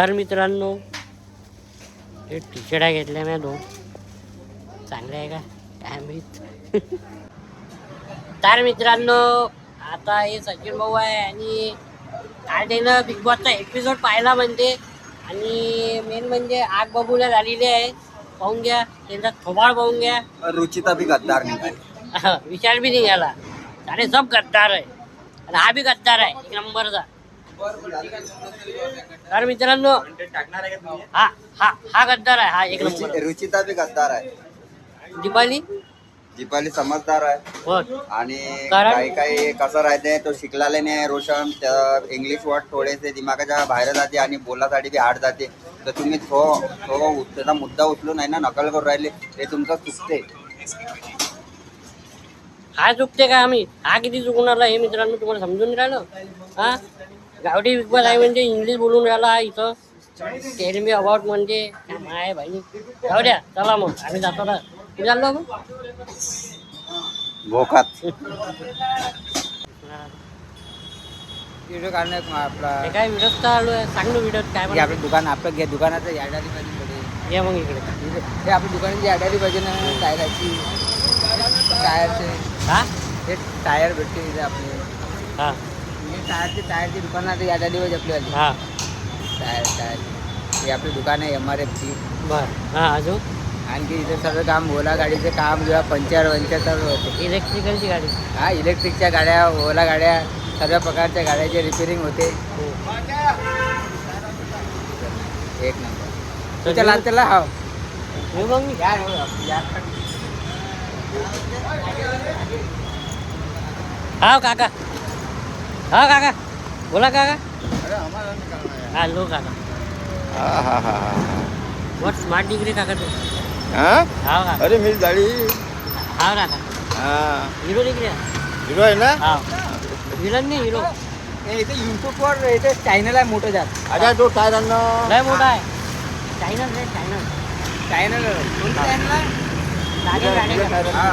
तर मित्रांनो. हे टी शर्टा घेतल्या मी दोन. चांगले आहे का? काय माहीत? तर मित्रांनो आता हे सचिन भाऊ आहे आणि काल त्यानं बिग बॉसचा एपिसोड पाहिला म्हणजे. आणि मेन म्हणजे आग बबूला झालेली आहे. पाहून घ्या. त्यांचा थोबाड पाहून घ्या. रुचिता भी गद्दार निघाली. विचार बी निघाला. अरे सब गद्दार आहे. आणि हा बी गद्दार आहे. एक नंबरचा तर मित्रांनो हा हा हा गद्दार आहे हा एक नंबर. रुचि- रुचिता भी गद्दार आहे. दिपाली? दीपाली समजदार आहे. हो आणि कारण? काही काही कसं राहते तो शिकलेला नाही रोशन. त्या इंग्लिश वर्ड थोडेसे दिमागाच्या बाहेर जाते आणि बोलासाठी बी हार्ड जाते. तर तुम्ही तो तो उ- त्याचा मुद्दा उचलून आहे ना नकल करून राहिले ते तुमचं चुकते. हा चुकते का आम्ही? हा किती चुकून राहिला हे मित्रांनो तुम्हाला समजून राहिलं? हा? गावठी बिग बॉस आहे म्हणजे इंग्लिश बोलून राहिला इथं. टेल मी अबाउट म्हणजे काय माय भाई जाऊ द्या चला मग. आम्ही जातो ना. कुठे चाललो मग भोकात. व्हिडिओ काढणार मग आपला हे काय व्हिडिओ चालू आहे? सांग ना व्हिडिओ काय हे म्हणा आपलं दुकान आपलं घे दुकानाचं याड आली पाहिजे पुढे. ये मग इकडे. हे आपल्या दुकानाची याड आली पाहिजे ना टायराची. टायरचे. हा? हे टायर भेटते इथे आपले. हे. टायरचे टायरची दुकानात याड आली पाहिजे आपल्याला. हा. टायर टायर हे आपलं दुकान आहे एम आर एफची बर. हा अजून? आणखी इथे सगळं काम ओला गाडीचं काम किंवा पंचर वंचर सर्व होते. इलेक्ट्रिकलची गाडी. हा इलेक्ट्रिकच्या गाड्या ओला गाड्या सर्व प्रकारच्या गाड्याचे रिपेरिंग होते. हो. एक नंबर. तुमच्या लाल त्याला हा. मग मी हा काका. हा काका. बोला काका. हा लो काका. वॉट स्मार्ट डिग्री काका तू? हा? काका. अरे मी गाडी हा काका. हिरो डिग्री हिरो आहे ना? हा. विलन नाही हिरो. इथे युट्यूबवर इथे चॅनल आहे मोठं जात. अरे तो टायरांना लय मोठा आहे. चायनल रे चायनल चॅनल कोणतं चॅनल आहे हा,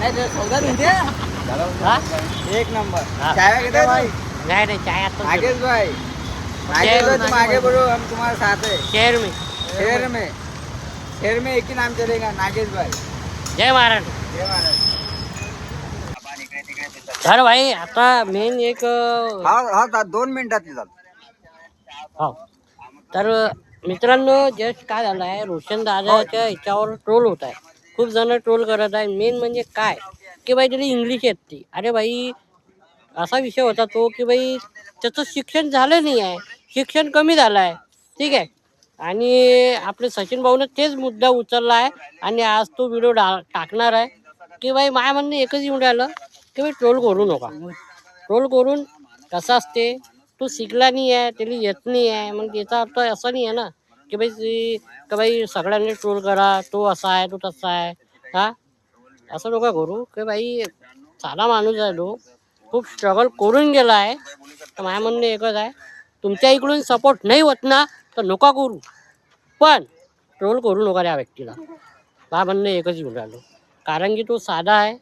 नाही सौदा हा? एक नंबर. हा. चाय घेते भाई? नाही नाही चाय आता आगे भाई. आगे बढ़ो तुम आगे बढ़ो हम तुम्हारे साथ है शेअर मी. शहर में. शहर में एक ही नाम चलेगा नागेश भाई. जय महाराज. जय महाराज. तर भाई आता मेन एक हा हा दा- दोन मिनिटात जात हो. तर मित्रांनो जस्ट काय झालं आहे रोशन दादाच्या ह्याच्यावर ट्रोल होत आहे. खूप जण ट्रोल करत आहे. मेन म्हणजे काय? की बाई त्याला इंग्लिश येत ती अरे भाई असा विषय होता तो की बाई त्याचं शिक्षण झालं नाही आहे. शिक्षण कमी झालं आहे. ठीक आहे. आणि आपले सचिन भाऊनं तेच मुद्दा उचलला आहे. आणि आज तो व्हिडिओ डा टाकणार आहे. की बाई माय म्हणणं एकच येऊन राहिलं. की बाई ट्रोल करू नका. ट्रोल करून कसं असते? तो शिकला नाही आहे त्याला येत नाही आहे. मग याचा अर्थ असा नाही आहे ना. की बाई ती- का बाई सगळ्यांनी ट्रोल करा. तो असा आहे तो तसा आहे. हा? असं नका करू की बाई साधा माणूस आहे तो खूप स्ट्रगल करून गेला आहे. तर माझ्या म्हणणं एकच आहे तुमच्या इकडून सपोर्ट नाही होत ना तर नका करू. पण ट्रोल करू नका त्या व्यक्तीला. माझ्या म्हणणं एकच येऊन राहिलो. कारण की तो साधा आहे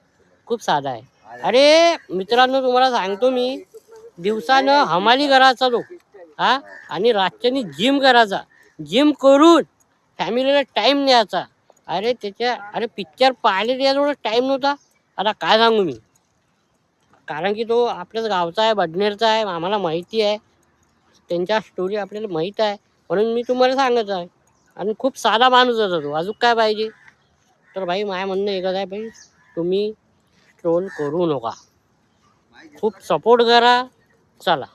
खूप साधा आहे. अरे मित्रांनो तुम्हाला सांगतो मी दिवसानं हमाली करायचा तो हा? आणि रातच्यानी जिम करायचा. जिम करून फॅमिलीला टाईम द्यायचा अरे त्याच्या अरे पिक्चर पाहिले त्याजवळ टाईम नव्हता. आता काय सांगू मी? कारण की तो आपल्याच गावचा आहे बडनेरचा आहे आम्हाला माहिती आहे. त्यांच्या स्टोरी आपल्याला माहीत आहे. म्हणून मी तुम्हाला सांगत आहे. आणि खूप साधा माणूस होता तो. अजून काय पाहिजे? तर भाई माझ्या म्हणणं एकच आहे भाई तुम्ही ट्रोल करू नका. खूप सपोर्ट करा. चला.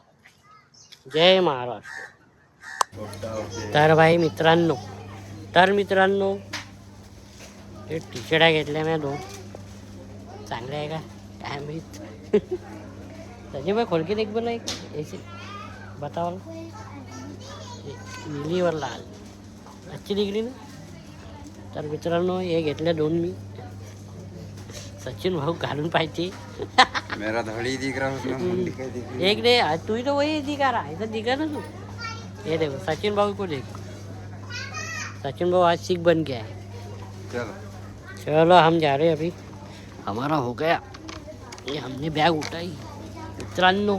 जय महाराष्ट्र. तर भाई मित्रांनो तर मित्रांनो हे टी शर्टा घेतल्या मी दोन. चांगले आहे का? काय माहीत? त्याचे भाई खोलके देख बोला एक. ऐसे बताओ. ना नीलीवर लाल. अच्छी डिग्री ना? तर मित्रांनो हे घेतल्या दोन मी. सचिन भाऊ घालून पाहिजे. मेरा धडी दिख रहा एक दे तू ही तो वही दिखा रहा है इधर दिखा ना तू? ये देखो सचिन भाऊ को देख। सचिन भाऊ आज सिख बन गया है। चलो। चलो हम जा रहे हैं अभी। हमारा हो गया। ये हमने बैग उठाई। मित्रांनो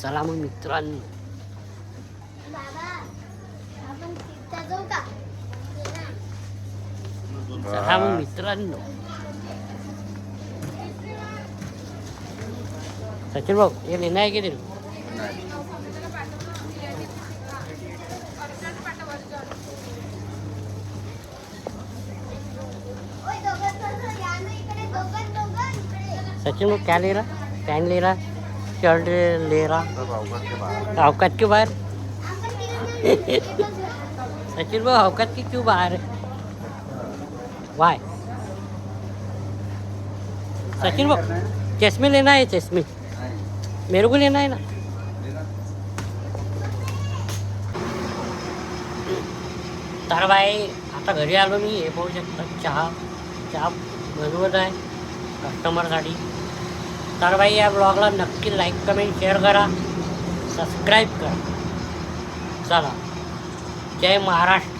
चला मग मित्रांनो। चला मग मित्रांनो। सचिन भाऊ हे लेणं आहे सचिन भाऊ क्या ले रहा? पैंट ले रहा? शर्ट ले रहा? औकात के बाहर? सचिन भाऊ औकात की क्यों बाहर है? वाय सचिन भाऊ चश्मे लेना है चश्मे मेरे को लेना है ना? तर बाई आता घरी आलो मी हे पाहू शकता चहा चहा बनवत आहे कस्टमरसाठी तर भाई या ब्लॉगला नक्की लाईक कमेंट शेअर करा. सबस्क्राईब करा. चला. जय महाराष्ट्र.